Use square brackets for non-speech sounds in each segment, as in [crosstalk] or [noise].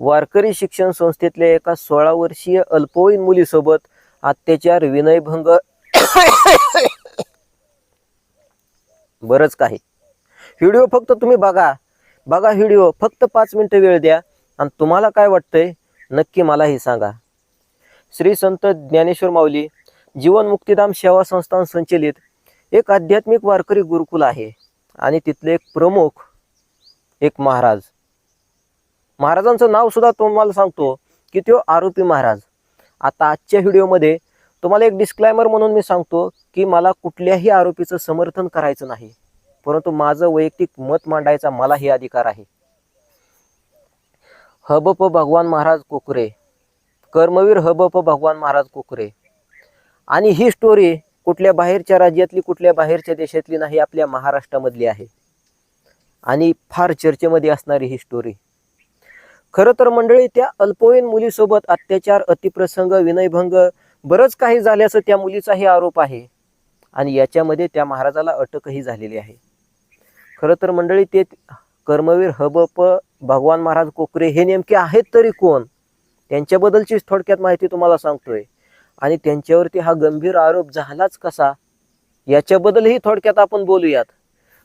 वारकरी शिक्षण संस्थेतल्या एका सोळा वर्षीय अल्पवयीन मुलीसोबत अत्याचार विनयभंग [coughs] बरंच काही. व्हिडिओ फक्त तुम्ही बघा. बघा व्हिडिओ फक्त पाच मिनटं वेळ द्या आणि तुम्हाला काय वाटतंय नक्की मलाही सांगा. श्री संत ज्ञानेश्वर माऊली जीवन मुक्तिधाम सेवा संस्थान संचलित एक आध्यात्मिक वारकरी गुरुकुल आहे आणि तिथले एक प्रमुख एक महाराज. महाराजांचं नाव सुद्धा तुम्हाला सांगतो की तो आरोपी महाराज. आता आजच्या व्हिडिओमध्ये तुम्हाला एक डिस्क्लायमर म्हणून मी सांगतो की मला कुठल्याही आरोपीचं समर्थन करायचं नाही. परंतु माझं वैयक्तिक मत मांडायचा मला हे अधिकार आहे. हबप भगवान महाराज कोकरे. कर्मवीर हबप भगवान महाराज कोकरे. आणि ही स्टोरी कुठल्या बाहेरच्या राज्यातली कुठल्या बाहेरच्या देशातली नाही आपल्या महाराष्ट्रामधली आहे. आणि फार चर्चेमध्ये असणारी ही स्टोरी खरं तर मंडळी त्या अल्पवयीन मुलीसोबत अत्याचार अतिप्रसंग विनयभंग बरंच काही झाल्याचं त्या मुलीचाही आरोप आहे. आणि याच्यामध्ये त्या महाराजाला अटकही झालेली आहे. खरं तर मंडळी ते कर्मवीर हबप भगवान महाराज कोकरे हे नेमके आहेत तरी कोण? त्यांच्याबद्दलचीच थोडक्यात माहिती तुम्हाला सांगतोय. आणि त्यांच्यावरती हा गंभीर आरोप झालाच कसा? याच्याबद्दलही थोडक्यात आपण बोलूयात.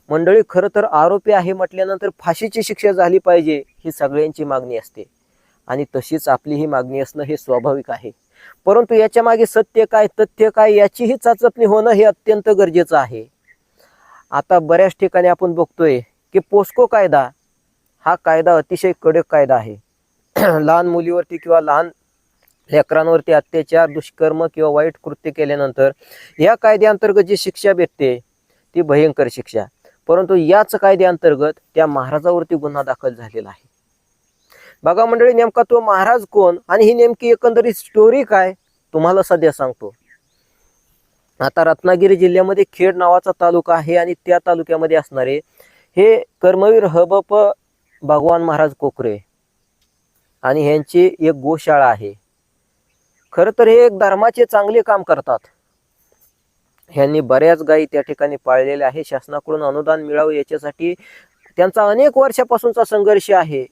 मंडळी खरं तर आरोपी आहे म्हटल्यानंतर फाशीची शिक्षा झाली पाहिजे ही सगळ्यांची मागणी असते. आणि तशीच आपली ही मागणी असणं हे स्वाभाविक आहे. परंतु याच्या मागे सत्य काय तथ्य काय याचीही चाचपणी होणं हे अत्यंत गरजेचं आहे. आता बऱ्याच ठिकाणी आपण बघतोय की पोस्को कायदा हा कायदा अतिशय कडक कायदा आहे. [clears throat] लहान मुलीवरती किंवा लहान लेकरांवरती अत्याचार दुष्कर्म किंवा वाईट कृत्य केल्यानंतर या कायद्याअंतर्गत जी शिक्षा भेटते ती भयंकर शिक्षा. परंतु याच कायद्याअंतर्गत त्या महाराजावरती गुन्हा दाखल झालेला आहे. बघा मंडळी नेमका तो महाराज कोण आणि ही नेमकी एकंदरीत स्टोरी काय तुम्हाला सध्या सांगतो. आता रत्नागिरी जिल्ह्यामध्ये खेड नावाचा तालुका आहे आणि त्या तालुक्यामध्ये असणारे हे कर्मवीर हबप भगवान महाराज कोकरे आणि ह्यांची एक गोशाळा आहे. खरं तर हे एक धर्माचे चांगले काम करतात. ह्यांनी बऱ्याच गायी त्या ठिकाणी पाळलेल्या आहे शासनाकडून अनुदान मिळावं याच्यासाठी त्यांचा अनेक वर्षापासूनचा संघर्ष आहे.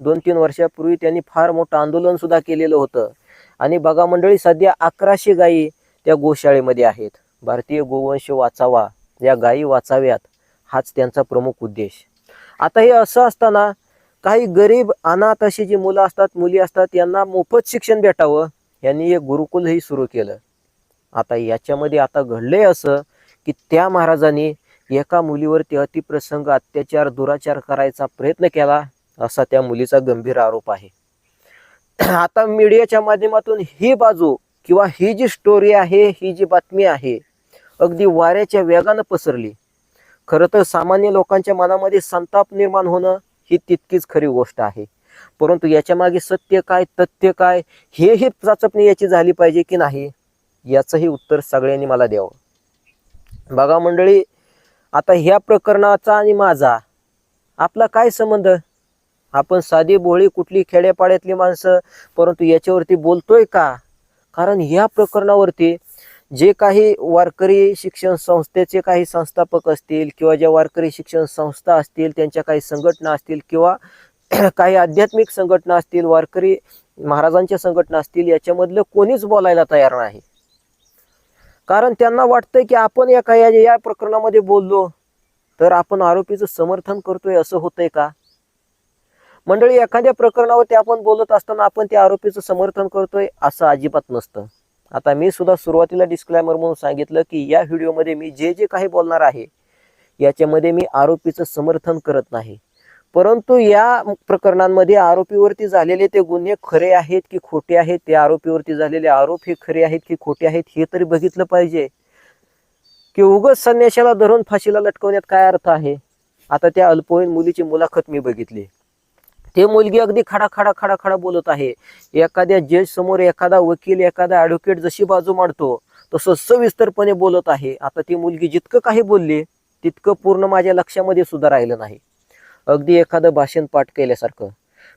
दोन तीन वर्षापूर्वी त्यांनी फार मोठं आंदोलन सुद्धा केलेलं होतं. आणि बघा मंडळी सध्या अकराशे गायी त्या गोशाळेमध्ये आहेत. भारतीय गोवंश वाचावा या गायी वाचाव्यात हाच त्यांचा प्रमुख उद्देश. आता हे असं असताना काही गरीब अनाथ अशी जी मुलं असतात मुली असतात यांना मोफत शिक्षण भेटावं यांनी एक गुरुकुलही सुरू केलं. आता याच्यामध्ये आता घडलंय असं की त्या महाराजांनी एका मुलीवरती अतिप्रसंग अत्याचार दुराचार करायचा प्रयत्न केला असा त्या मुलीचा गंभीर आरोप आहे. आता मीडियाच्या माध्यमातून ही बाजू किंवा ही जी स्टोरी आहे ही जी बातमी आहे अगदी वाऱ्याच्या वेगानं पसरली. खरं तर सामान्य लोकांच्या मनामध्ये संताप निर्माण होणं ही तितकीच खरी गोष्ट आहे. परंतु याच्यामागे सत्य काय तथ्य काय हेही चाचपणी याची झाली पाहिजे की नाही? याचंही उत्तर सगळ्यांनी मला द्यावं. बघा मंडळी आता ह्या प्रकरणाचा आणि माझा आपला काय संबंध? आपण साधी भोळी कुठली खेड्यापाड्यातली माणसं परंतु याच्यावरती बोलतोय का? कारण ह्या प्रकरणावरती जे काही वारकरी शिक्षण संस्थेचे काही संस्थापक असतील किंवा ज्या वारकरी शिक्षण संस्था असतील त्यांच्या काही संघटना असतील किंवा [clears throat] काही आध्यात्मिक संघटना असतील वारकरी महाराजांच्या संघटना असतील याच्यामधलं कोणीच बोलायला तयार नाही. कारण त्यांना वाटतंय की आपण या काही या प्रकरणामध्ये बोललो तर आपण आरोपीचं समर्थन करतोय असं होतंय का? मंडळी एखाद्या प्रकरणावरती आपण बोलत असताना आपण त्या आरोपीचं समर्थन करतोय असं अजिबात नसतं. आता मी सुद्धा सुरुवातीला डिस्क्लायमर म्हणून सांगितलं की या व्हिडिओमध्ये मी जे जे काही बोलणार आहे याच्यामध्ये मी आरोपीचं समर्थन करत नाही. परंतु या प्रकरणांमध्ये आरोपीवरती झालेले ते गुन्हे खरे आहेत की खोटे आहेत? ते आरोपीवरती झालेले आरोप हे खरे आहेत की खोटे आहेत हे तरी बघितलं पाहिजे. की उगच संन्याशाला धरून फाशीला लटकवण्यात काय अर्थ आहे? आता त्या अल्पवयीन मुलीची मुलाखत मी बघितली. ते मुलगी अगदी खडा खडा खडा खडा बोलत आहे. एखाद्या जज समोर एखादा वकील एखादा ॲडव्होकेट जशी बाजू मांडतो तसं सविस्तरपणे बोलत आहे. आता ती मुलगी जितकं काही बोलली तितकं पूर्ण माझ्या लक्षामध्ये सुद्धा राहिलं नाही. अगदी एखादं भाषण पाठ केल्यासारखं.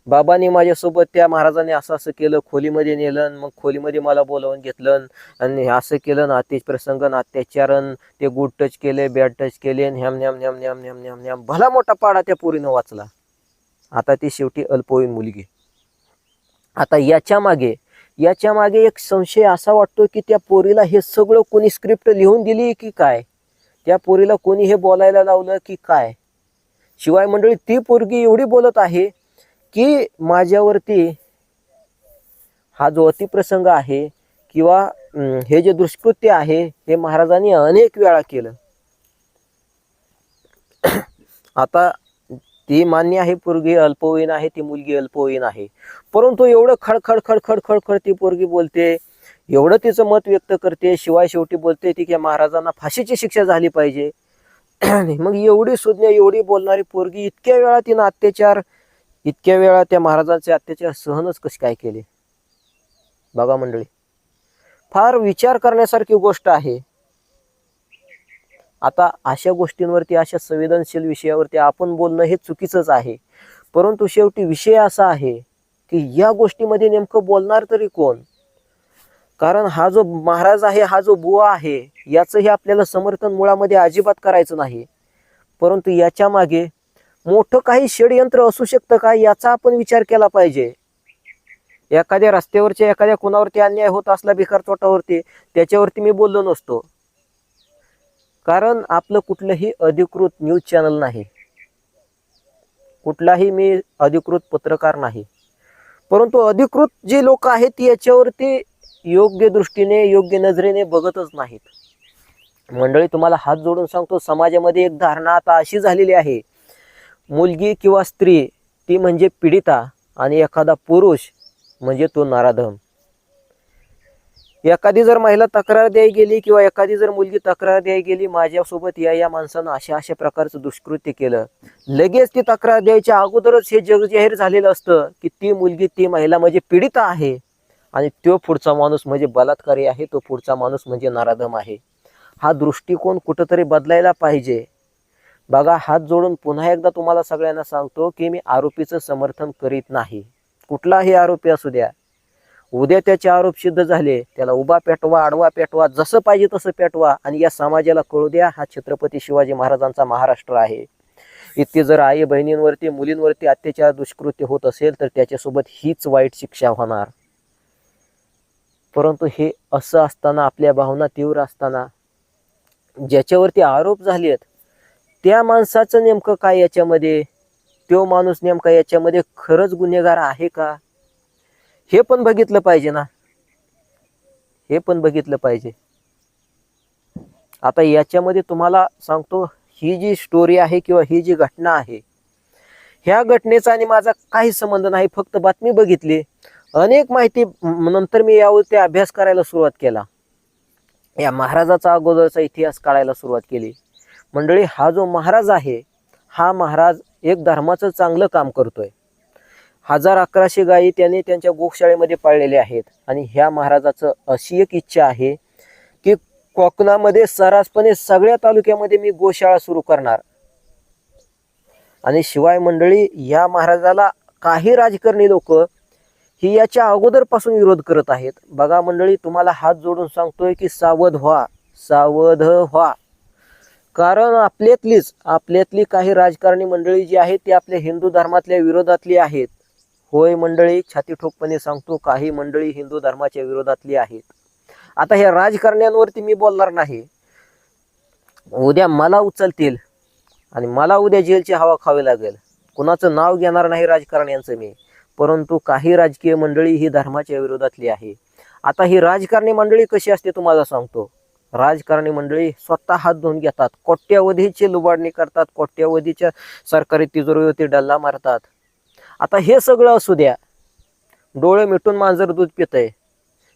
बाबांनी माझ्यासोबत त्या महाराजांनी असं असं केलं खोलीमध्ये नेलं आणि मग खोलीमध्ये मला बोलावून घेतलं आणि असं केलं ना अतिश प्रसंग अत्याचारण ते गुड टच केले बॅड टच केले आणि न्याम न्याम न्याम न्याम न्याम न्याम भला मोठा पाडा त्या पोरीनं वाचला. आता ती शेवटी अल्पवयीन मुलगी. आता याच्या मागे याच्या मागे एक संशय असा वाटतो की त्या पोरीला हे सगळं कोणी स्क्रिप्ट लिहून दिली की काय? त्या पोरीला कोणी हे बोलायला लावलं की काय? शिवाय मंडळी ती पोरगी एवढी बोलत आहे की माझ्यावरती हा जो अतिप्रसंग आहे किंवा हे जे दुष्कृत्य आहे हे महाराजांनी अनेक वेळा केलं. [clears throat] आता ती मान्य आहे पोरगी अल्पवयीन आहे ती मुलगी अल्पवयीन आहे. परंतु एवढं खडखड खडखड खडखड ती पोरगी बोलते एवढं तिचं मत व्यक्त करते शिवाय शेवटी बोलते ती की महाराजांना फाशीची शिक्षा झाली पाहिजे. मग एवढी सुज्ञ एवढी बोलणारी पोरगी इतक्या वेळा तिनं अत्याचार इतक्या वेळा त्या महाराजांचे अत्याचार सहनच कसे काय केले? बघा मंडळी फार विचार करण्यासारखी गोष्ट आहे. आता अशा गोष्टींवरती अशा संवेदनशील विषयावरती आपण बोलणं हे चुकीचंच आहे. परंतु शेवटी विषय असा आहे की या गोष्टीमध्ये नेमकं बोलणार तरी कोण? कारण हा जो महाराज आहे हा जो बुवा आहे याचंही आपल्याला समर्थन मुळामध्ये अजिबात करायचं नाही. परंतु याच्या मागे मोठं काही षडयंत्र असू शकतं का याचा आपण विचार केला पाहिजे. एखाद्या रस्त्यावरच्या एखाद्या कुणावरती अन्याय होत असला भिकार तोटावरती त्याच्यावरती मी बोललो नसतो. कारण आपलं कुठलंही अधिकृत न्यूज चॅनल नाही. कुठलाही मी अधिकृत पत्रकार नाही. परंतु अधिकृत जे लोक आहेत याच्यावरती योग्य दृष्टीने योग्य नजरेने बघतच नाहीत. मंडळी तुम्हाला हात जोडून सांगतो समाजामध्ये एक धारणा आता अशी झालेली आहे. मुलगी किंवा स्त्री ती म्हणजे पीडिता आणि एखादा पुरुष म्हणजे तो नाराधम. एखादी जर महिला तक्रार द्याय गेली किंवा एखादी जर मुलगी तक्रार द्याय गेली माझ्यासोबत या या माणसानं अशा अशा प्रकारचं दुष्कृत्य केलं. लगेच ती तक्रार द्यायच्या अगोदरच हे जग जाहीर झालेलं असतं की ती मुलगी ती महिला म्हणजे पीडिता आहे. आणि तो पुढचा माणूस म्हणजे बलात्कारी आहे तो पुढचा माणूस म्हणजे नाराधम आहे. हा दृष्टिकोन कुठंतरी बदलायला पाहिजे. बघा हात जोडून पुन्हा एकदा तुम्हाला सगळ्यांना सांगतो की मी आरोपीचं समर्थन करीत नाही. कुठलाही आरोपी असू द्या. उद्या त्याचे आरोप सिद्ध झाले त्याला उभा पेटवा आडवा पेटवा जसं पाहिजे तसं पेटवा आणि या समाजाला कळू द्या हा छत्रपती शिवाजी महाराजांचा महाराष्ट्र आहे. इतके जर आई बहिणींवरती मुलींवरती अत्याचार दुष्कृत्य होत असेल तर त्याच्यासोबत हीच वाईट शिक्षा होणार. परंतु हे असं असताना आपल्या भावना तीव्र असताना ज्याच्यावरती आरोप झाले आहेत त्या माणसाचं नेमकं काय याच्यामध्ये? तो माणूस नेमका याच्यामध्ये खरंच गुन्हेगार आहे का? हे पण बघितलं पाहिजे ना. हे पण बघितलं पाहिजे. आता याच्यामध्ये तुम्हाला सांगतो ही जी स्टोरी आहे किंवा ही जी घटना आहे ह्या घटनेचा आणि माझा काही संबंध नाही फक्त बातमी बघितली. अनेक माहिती नंतर मी यावरती अभ्यास करायला सुरुवात केला. या महाराजाचा अगोदरचा इतिहास काढायला सुरुवात केली. मंडळी हा जो महाराज आहे हा महाराज एक धर्माचं चांगलं काम करतोय. हजार अकराशे गायी त्याने त्यांच्या गोशाळेमध्ये पाळलेल्या आहेत आणि ह्या महाराजाचं अशी एक इच्छा आहे की कोकणामध्ये सरासपणे सगळ्या तालुक्यामध्ये मी गोशाळा सुरू करणार. आणि शिवाय मंडळी या महाराजाला काही राजकारणी लोक ही याच्या अगोदरपासून विरोध करत आहेत. बघा मंडळी तुम्हाला हात जोडून सांगतोय की सावध व्हा. सावध व्हा. कारण आपल्यातलीच आपल्यातली काही राजकारणी मंडळी जी आहेत ती आपल्या हिंदू धर्मातल्या विरोधातली आहेत. होय मंडळी छाती ठोकपणे सांगतो काही मंडळी हिंदू धर्माच्या विरोधातली आहेत. आता ह्या राजकारण्यांवरती मी बोलणार नाही. उद्या मला उचलतील आणि मला उद्या जेलची हवा खावी लागेल. कुणाचं नाव घेणार नाही राजकारण्यांचं मी. परंतु काही राजकीय मंडळी ही धर्माच्या विरोधातली आहे. आता ही राजकारणी मंडळी कशी असते तुम्हाला सांगतो. राजकारणी मंडळी स्वतः हात धुवून घेतात. कोट्यावधीची लुबाडणी करतात. कोट्यावधीच्या सरकारी तिजोरीवरती डल्ला मारतात. आता हे सगळं असू द्या. डोळे मिटून मांजर दूध पितंय.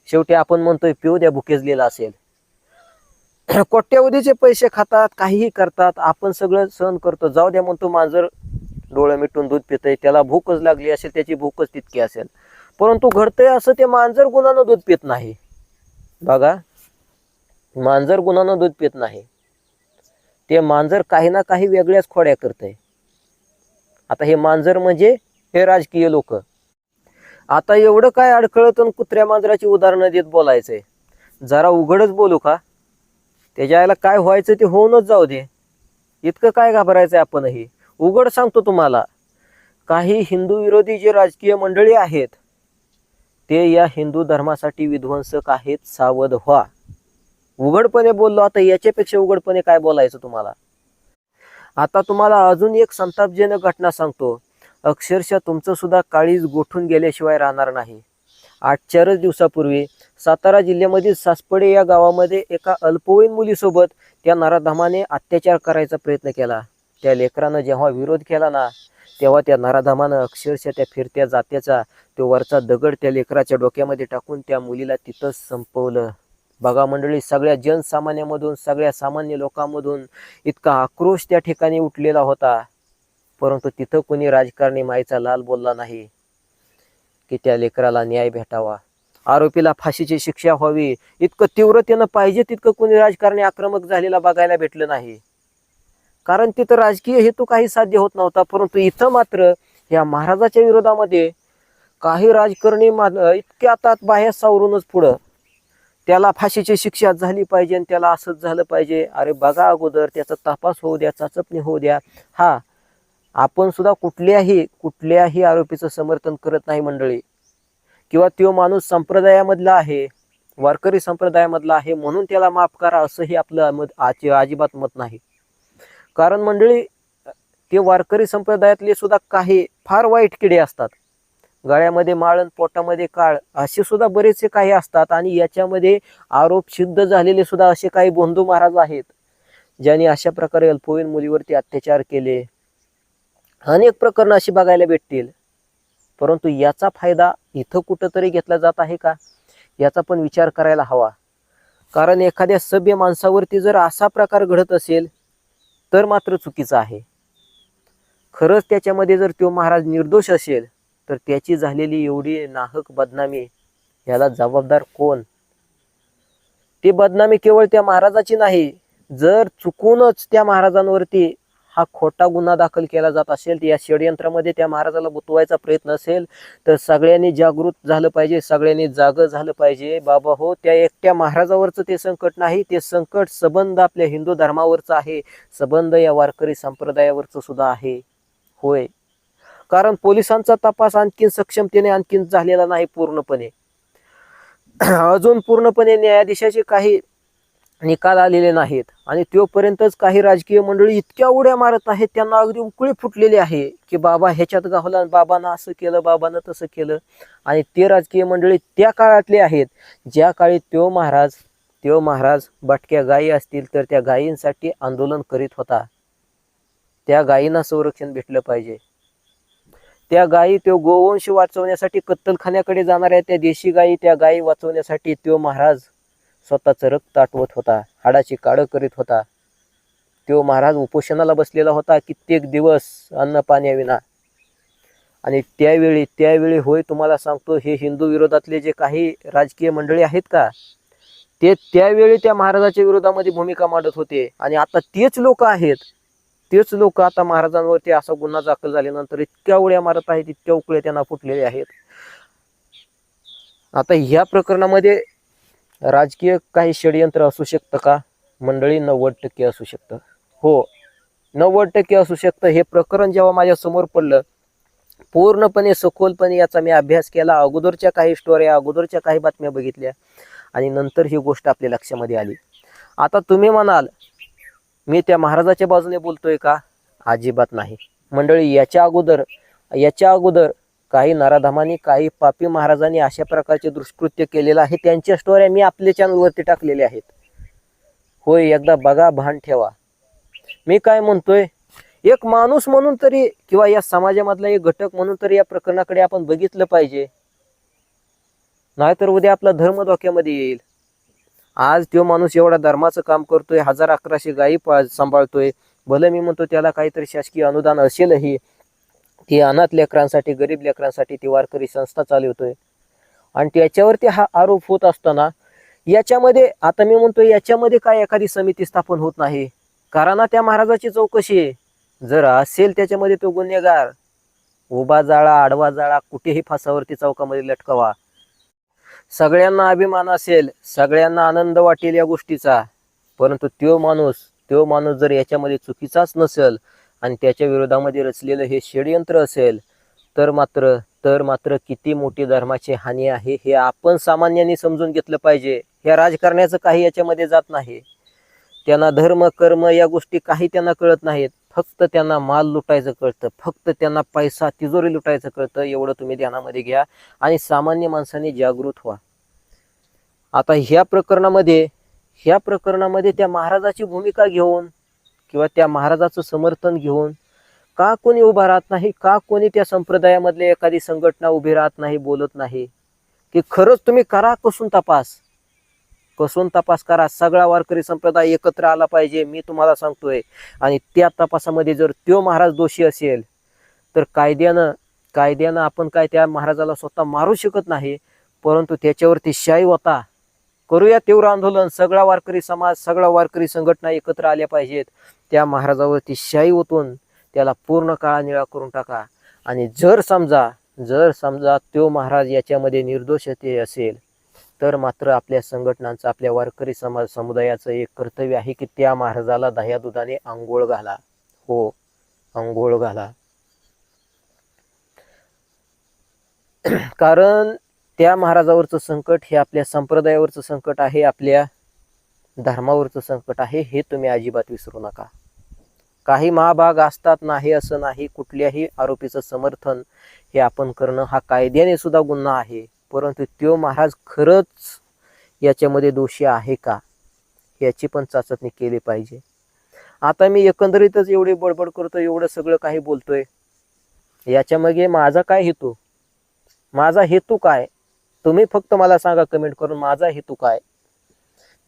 शेवटी आपण म्हणतोय पिऊ द्या भुकेजलेला असेल. [clears throat] कोट्यावधीचे पैसे खातात काहीही करतात. आपण सगळं सहन करतो. जाऊ द्या म्हणतो मांजर डोळे मिटून दूध पितंय त्याला भूकच लागली असेल त्याची भूकच तितकी असेल. परंतु घडतंय असं ते मांजर गुणानं दूध पित नाही. बघा मांजर गुणानं दूध पित नाही. ते मांजर काही ना काही वेगळ्याच खोड्या करतंय. आता हे मांजर म्हणजे हे राजकीय लोक. आता एवढं काय अडखळत आणि कुत्र्या मांजराची उदाहरणं देत बोलायचंय. जरा उघडच बोलू का? त्याच्या आईला काय व्हायचं ते होऊनच जाऊ दे. इतकं काय घाबरायचंय आपणही. उघड सांगतो तुम्हाला काही हिंदू विरोधी जे राजकीय मंडळी आहेत ते या हिंदू धर्मासाठी विध्वंसक आहेत सावध व्हा. उघडपणे बोललो आता याच्यापेक्षा उघडपणे काय बोलायचं तुम्हाला? आता तुम्हाला अजून एक संतापजनक घटना सांगतो. अक्षरशः तुमचं सुद्धा काळीज गोठून गेल्याशिवाय राहणार नाही. आठ चारच दिवसापूर्वी सातारा जिल्ह्यामधील सासपडे या गावामध्ये एका अल्पवयीन मुलीसोबत त्या नराधामाने अत्याचार करायचा प्रयत्न केला. त्या लेकरानं जेव्हा विरोध केला ना तेव्हा त्या नराधामानं अक्षरशः त्या फिरत्या जात्याचा तो वरचा दगड त्या लेकराच्या डोक्यामध्ये टाकून त्या मुलीला तिथंच संपवलं. बघा मंडळी सगळ्या जनसामान्यामधून सगळ्या सामान्य लोकांमधून इतका आक्रोश त्या ठिकाणी उठलेला होता. परंतु तिथं कोणी राजकारणी माईचा लाल बोलला नाही की त्या लेकराला न्याय भेटावा. आरोपीला फाशीची शिक्षा व्हावी इतकं तीव्रतेनं पाहिजे तितकं कोणी राजकारणी आक्रमक झालेला बघायला भेटलं नाही. कारण तिथं राजकीय हेतू काही साध्य होत नव्हता परंतु इथं मात्र या महाराजाच्या विरोधामध्ये काही राजकारणी मा- इतक्या आता बाहेर सावरूनच पुढं. त्याला फाशीची शिक्षा झाली पाहिजे आणि त्याला असंच झालं पाहिजे. अरे बघा अगोदर त्याचा तपास होऊ द्या चाचपणी होऊ द्या. हा आपण सुद्धा कुठल्याही कुठल्याही आरोपीचं समर्थन करत नाही मंडळी. किंवा तो माणूस संप्रदायामधला आहे वारकरी संप्रदायामधला आहे म्हणून त्याला माफ करा असंही आपलं मत आजी- अजिबात मत नाही. कारण मंडळी ते वारकरी संप्रदायातले सुद्धा काही फार वाईट किडे असतात. गळ्यामध्ये माळण पोटामध्ये काळ असे सुद्धा बरेचसे काही असतात आणि याच्यामध्ये आरोप सिद्ध झालेले सुद्धा असे काही बोंधू महाराज आहेत ज्यांनी अशा प्रकारे अल्पवयीन मुलीवरती अत्याचार केले. अनेक प्रकरणं अशी बघायला भेटतील. परंतु याचा फायदा इथं कुठंतरी घेतला जात आहे का? याचा पण विचार करायला हवा. कारण एखाद्या सभ्य माणसावरती जर असा प्रकार घडत असेल तर मात्र चुकीचं आहे. खरंच त्याच्यामध्ये जर तो महाराज निर्दोष असेल तर त्याची झालेली एवढी नाहक बदनामी याला जबाबदार कोण? ती बदनामी केवळ त्या महाराजाची नाही जर चुकूनच त्या महाराजांवरती हा खोटा गुन्हा दाखल केला जात असेल या षडयंत्रामध्ये त्या महाराजाला बुतवायचा प्रयत्न असेल तर सगळ्यांनी जागृत झालं पाहिजे सगळ्यांनी जाग झालं पाहिजे. बाबा हो त्या एकट्या महाराजावरचं ते संकट नाही ते संकट संबंध आपल्या हिंदू धर्मावरचं आहे. संबंध या वारकरी संप्रदायावरचं सुद्धा आहे. होय. कारण पोलिसांचा तपास आणखीन सक्षमतेने आणखीन झालेला नाही पूर्णपणे. [clears throat] अजून पूर्णपणे न्यायाधीशाचे काही निकाल आलेले नाहीत. आणि तोपर्यंतच काही राजकीय मंडळी इतक्या उड्या मारत आहेत त्यांना अगदी उकळी फुटलेली आहे की बाबा ह्याच्यात गावला बाबानं असं केलं बाबानं तसं केलं. आणि ते राजकीय मंडळी त्या काळातले आहेत. ज्या काळी तो महाराज त्यो महाराज बटक्या गायी असतील तर त्या गायींसाठी आंदोलन करीत होता. त्या गायींना संरक्षण भेटलं पाहिजे. त्या गायी तो गोवंश वाचवण्यासाठी कत्तलखान्याकडे जाणाऱ्या त्या देशी गायी त्या गायी वाचवण्यासाठी तो महाराज स्वतःचं रक्त आटवत होता हाडाची काळं करीत होता. तो महाराज उपोषणाला बसलेला होता कित्येक दिवस अन्न पाण्याविना आणि त्यावेळी त्यावेळी होय तुम्हाला सांगतो हे हिंदू विरोधातले जे काही राजकीय मंडळी आहेत का ते त्यावेळी त्या महाराजाच्या विरोधामध्ये भूमिका मांडत होते. आणि आता तेच लोक आहेत. तेच लोक आता महाराजांवरती असा गुन्हा दाखल झाल्यानंतर इतक्या उड्या मारत आहेत इतक्या उकळ्या त्यांना फुटलेल्या आहेत. आता ह्या प्रकरणामध्ये राजकीय काही षडयंत्र असू शकतं का? मंडळी नव्वद टक्के असू शकतं. हो नव्वद टक्के असू शकतं. हे प्रकरण जेव्हा माझ्यासमोर पडलं पूर्णपणे सखोलपणे याचा मी अभ्यास केला. अगोदरच्या काही स्टोऱ्या अगोदरच्या काही बातम्या बघितल्या आणि नंतर ही गोष्ट आपल्या लक्षामध्ये आली. आता तुम्ही म्हणाल मी त्या महाराजाच्या बाजूने बोलतोय का? अजिबात नाही. मंडळी याच्या अगोदर याच्या अगोदर काही नराधामांनी काही पापी महाराजांनी अशा प्रकारचे दुष्कृत्य केलेलं आहे. त्यांच्या स्टोऱ्या मी आपल्या चॅनलवरती टाकलेल्या आहेत. होय एकदा बघा भान ठेवा. मी काय म्हणतोय? एक माणूस म्हणून तरी किंवा या समाजामधला एक घटक म्हणून तरी या प्रकरणाकडे आपण बघितलं पाहिजे. नाहीतर उद्या आपला धर्म धोक्यामध्ये येईल. आज तो माणूस एवढा धर्माचं काम करतोय हजार अकराशे गायी सांभाळतोय. भलं मी म्हणतो त्याला काहीतरी शासकीय अनुदान असेलही ती अनाथ लेकरांसाठी गरीब लेकरांसाठी ती वारकरी संस्था चालवतोय. आणि त्याच्यावरती हा आरोप होत असताना याच्यामध्ये आता मी म्हणतो याच्यामध्ये काय एखादी समिती स्थापन होत नाही? कारण त्या महाराजाची चौकशी आहे. जर असेल त्याच्यामध्ये तो गुन्हेगार उभा जाळा आडवा जाळा कुठेही फासावरती चौकामध्ये लटकवा. सगळ्यांना अभिमान असेल सगळ्यांना आनंद वाटेल या गोष्टीचा. परंतु तो माणूस तो माणूस जर याच्यामध्ये चुकीचाच नसेल आणि त्याच्या विरोधामध्ये रचलेलं हे षडयंत्र असेल तर मात्र तर मात्र किती मोठी धर्माची हानी आहे हे आपण सामान्यांनी समजून घेतलं पाहिजे. ह्या राजकारण्याचं काही याच्यामध्ये जात नाही. त्यांना धर्म कर्म या गोष्टी काही त्यांना कळत नाहीत. फक्त त्यांना माल लुटायचं कळतं. फक्त त्यांना पैसा तिजोरी लुटायचं कळतं. एवढं तुम्ही ध्यानामध्ये घ्या आणि सामान्य माणसाने जागृत व्हा. आता ह्या प्रकरणामध्ये ह्या प्रकरणामध्ये त्या महाराजाची भूमिका घेऊन किंवा त्या महाराजाचं समर्थन घेऊन का कोणी उभा राहत नाही का कोणी त्या संप्रदायामधले एखादी संघटना उभी राहत नाही बोलत नाही? की खरंच तुम्ही करा कसून तपास? कसून तपास करा? सगळा वारकरी संप्रदाय एकत्र आला पाहिजे मी तुम्हाला सांगतोय. आणि त्या तपासामध्ये जर तो महाराज दोषी असेल तर कायद्यानं कायद्यानं आपण काय त्या महाराजाला स्वतः मारू शकत नाही परंतु त्याच्यावरती शाही होता. करूया तीव्र आंदोलन. सगळा वारकरी समाज सगळा वारकरी संघटना एकत्र आल्या पाहिजेत. त्या महाराजावरती शाही ओतून त्याला पूर्ण काळा निळा करून टाका. आणि जर समजा जर समजा तो महाराज याच्यामध्ये निर्दोष ते असेल तर मात्र आपल्या संघटनांचं आपल्या वारकरी समाज समुदायाचं एक कर्तव्य आहे की त्या महाराजाला दह्या दुधाने आंघोळ घाला. हो आंघोळ घाला. [clears throat] कारण त्या महाराजावरचं संकट हे आपल्या संप्रदायावरचं संकट आहे आपल्या धर्मावरचं संकट आहे हे तुम्ही अजिबात विसरू नका. काही महाभाग असतात नाही असं नाही कुठल्याही आरोपीचं समर्थन हे आपण करणं हा कायद्याने सुद्धा गुन्हा आहे. परंतु तो महाराज खरंच याच्यामध्ये दोषी आहे का? याची पण चाचपणी केली पाहिजे. आता मी एकंदरीतच एवढी बडबड करतो एवढं सगळं काही बोलतोय. याच्यामागे माझा काय हेतू? माझा हेतू काय? तुम्ही फक्त मला सांगा कमेंट करून माझा हेतू काय?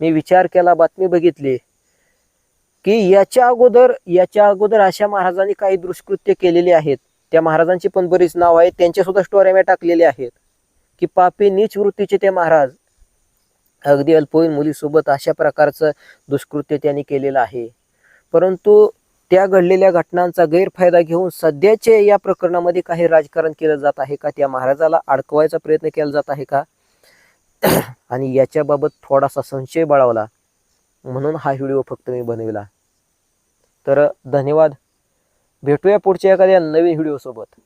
मी विचार केला बातमी बघितली की याच्या अगोदर याच्या अगोदर अशा महाराजांनी काही दुष्कृत्य केलेली आहेत. त्या महाराजांची पण बरीच नाव आहेत. त्यांच्या सुद्धा स्टोऱ्या मी टाकलेल्या आहेत. की पापी नीच वृत्तीचे ते महाराज. अगदी अल्पवयीन मुलीसोबत अशा प्रकारचं दुष्कृत्य त्यांनी केलेलं आहे. परंतु त्या घडलेल्या घटनांचा गैरफायदा घेऊन सध्याचे या प्रकरणामध्ये काही राजकारण केलं जात आहे का? त्या महाराजाला अडकवायचा प्रयत्न केला जात आहे का? [clears throat] आणि याच्याबाबत थोडासा संशय बाळवला. म्हणून हा व्हिडिओ फक्त मी बनविला. तर धन्यवाद. भेटूया पुढच्या एखाद्या नवीन व्हिडिओसोबत.